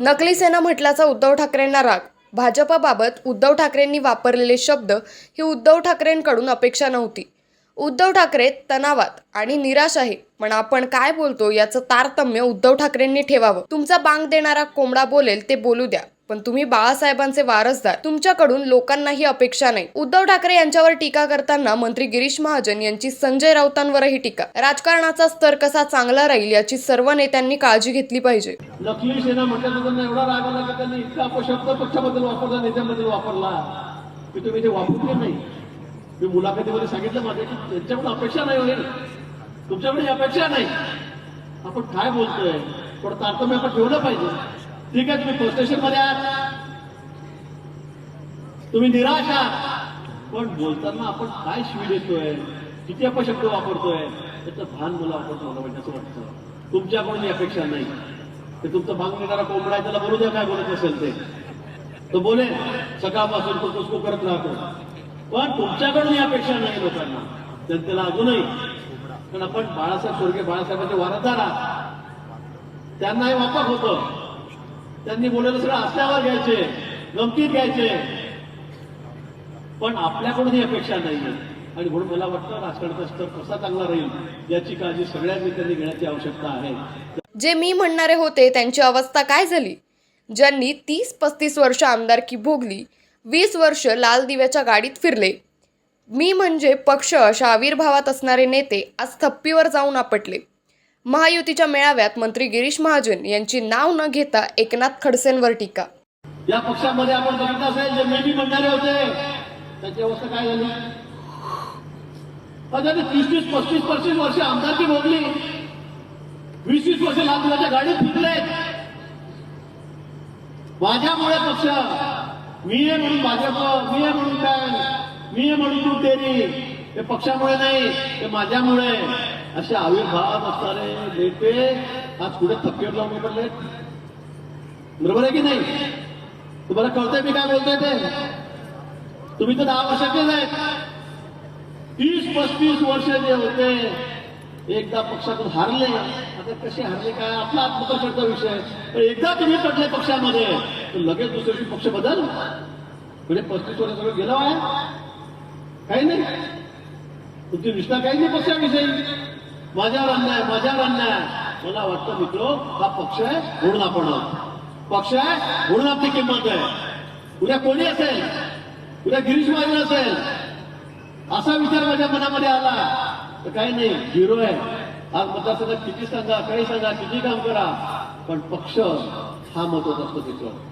नकली सेना म्हटल्याचा उद्धव ठाकरेंना राग. भाजपाबाबत उद्धव ठाकरेंनी वापरलेले शब्द ही उद्धव ठाकरेंकडून अपेक्षा नव्हती. उद्धव ठाकरे तणावात आणि निराश आहे पण आपण काय बोलतो याचं तारतम्य उद्धव ठाकरेंनी ठेवावं. तुमचा बांग देणारा कोंबडा बोलेल ते बोलू द्या. पण तुम्ही बाळासाहेबांचे वारसदार. तुमच्याकडून लोकांना ही अपेक्षा नाही. उद्धव ठाकरे यांच्यावर टीका करताना मंत्री गिरीश महाजन यांची संजय राऊतांवरही टीका. राजकारणाचा स्तर कसा चांगला राहील याची सर्व नेत्यांनी काळजी घेतली पाहिजे. लक्ष्मी सेना म्हटल्यानंतर त्यांना एवढा राग आला की त्यांनी इतका अपशब्द पक्षाबद्दल वापरला नेत्याबद्दल वापरला. की तुम्ही ते वापरले नाही. मी मुलाखतीमध्ये सांगितलं माझ्या की त्यांच्याकडून अपेक्षा नाही होईल. तुमच्याकडे अपेक्षा नाही. आपण काय बोलतोय? पण तारतम्य आपण ठेवलं पाहिजे. ठीक आहे तुम्ही फ्रस्ट्रेशनमध्ये आहात. तुम्ही निराश आहात. पण बोलताना आपण काय शिवी देतोय? किती अपशब्द वापरतोय? त्याचं भान मला आपण मला वाटतं असं वाटतं. तुमच्याकडून अपेक्षा नाही. ते तुमचं भांग देणारा कोंबडा आहे त्याला बोलू द्या काय बोलत असेल ते. तो बोले सकाळपासून तो पुसको करत राहतो. पण तुमच्याकडून अपेक्षा नाही लोकांना. जनतेला त्याला अजूनही. पण आपण बाळासाहेब स्वर्गीय बाळासाहेबांचे वारसदार आहात. त्यांना हे वापस होतं. त्यांनी बोललेलं सगळं असल्यावर घ्यायचे गमतीत घ्यायचे. पण आपल्याकडून ही अपेक्षा नाही आणि म्हणून मला वाटतं राजकारणाचा स्तर कसा चांगला राहील याची काळजी सगळ्या नेत्यांनी घेण्याची आवश्यकता आहे. जे मी म्हणणारे होते त्यांची अवस्था काय झाली? ज्यांनी तीस पस्तीस वर्ष आमदारकी भोगली वीस वर्ष लाल दिव्याच्या गाडीत फिरले. मी म्हणजे पक्ष अशा आविर्भावात असणारे नेते आज थप्पीवर जाऊन आपटले. महायुतीच्या मेळाव्यात मंत्री गिरीश महाजन यांची नाव न घेता एकनाथ खडसेंवर टीका. या पक्षामध्ये आपण बघितलं असेल जे नेहमी म्हणणारे होते त्याची अवस्था काय झाली? अहो, त्यांनी तीस तीस पस्तीस पस्तीस वर्ष आमदारकी भोगली वीस वीस वर्ष लाल दिव्याच्या गाडीत फिरले. माझ्यामुळे पक्ष मी आहे म्हणून भाजप मी आहे म्हणून काय? मी आहे म्हणून तू तेरी. हे पक्षामुळे नाही ते माझ्यामुळे. असे आविर्भावात असणारे नेते आज कुठे थप्पीवर लावून पडले बरोबर आहे की नाही? तुम्हाला कळतंय मी काय बोलतोय ते? तुम्ही तर दहा वर्षाचेच आहेत. तीस पस्तीस वर्ष जे होते एकदा पक्षातून हारले. आता कसे हारले काय? आपला आत्मकर्षणचा विषय. पण एकदा तुम्ही पडले पक्षामध्ये तर लगेच दुसऱ्या पक्ष बदल. म्हणजे पस्तीस वर्ष सगळं आहे. काही नाही. तुमची निष्ठा काही नाही पक्षाविषयी माझ्यावर अन्याय माझ्यावर अन्याय. मला वाटतं मित्र हा पक्ष आहे म्हणून आपण पक्ष आहे म्हणून आपली किंमत आहे. उद्या कोणी असेल? उद्या गिरीश महाजन असेल? असा विचार माझ्या मनामध्ये आला. तर काही नाही हिरो आहे. आज मतदारसंघात किती सांगा काही सांगा किती काम करा. पण पक्ष हा महत्त्वाचा असतो मित्र.